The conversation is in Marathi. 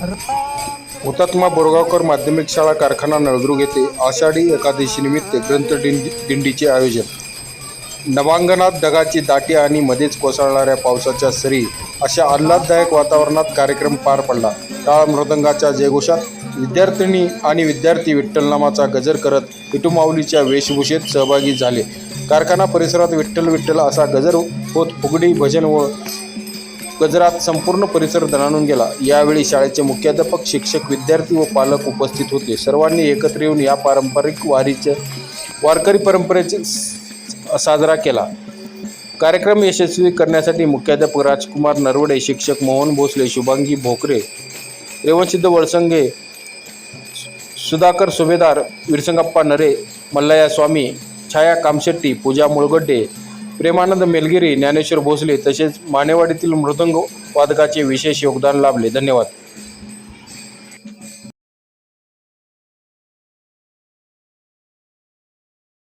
हुतात्मा बोरगावकर माध्यमिक शाळा कारखाना नळदुर्ग येथे आषाढी एकादशीनिमित्त ग्रंथ दिंडी दिंडीचे आयोजन. नवांगणात दगाची दाटी आणि मध्येच कोसळणाऱ्या पावसाच्या सरी अशा आल्हाददायक वातावरणात कार्यक्रम पार पडला. टाळ मृदंगाच्या जयघोषात विद्यार्थिनी आणि विद्यार्थी विठ्ठलनामाचा गजर करत विठुमाऊलीच्या वेशभूषेत सहभागी झाले. कारखाना परिसरात विठ्ठल विठ्ठल असा गजर होत फुगडी भजन व गजरात संपूर्ण परिसर दणाणून गेला. यावेळी शाळेचे मुख्याध्यापक शिक्षक विद्यार्थी व पालक उपस्थित होते. सर्वांनी एकत्र येऊन या पारंपरिक वारीचे वारकरी परंपरेचे साजरा केला. कार्यक्रम यशस्वी करण्यासाठी मुख्याध्यापक राजकुमार नरवडे शिक्षक मोहन भोसले शुभांगी भोकरे रेवणसिद्ध वळसंगे सुधाकर सुभेदार विरसंगप्पा नरे मल्लया स्वामी छाया कामशेट्टी पूजा मुळगड्डे प्रेमानंद मेलगिरी ज्ञानेश्वर भोसले तसेच मानेवाडीतील मृदंग वादकाचे विशेष योगदान लाभले. धन्यवाद.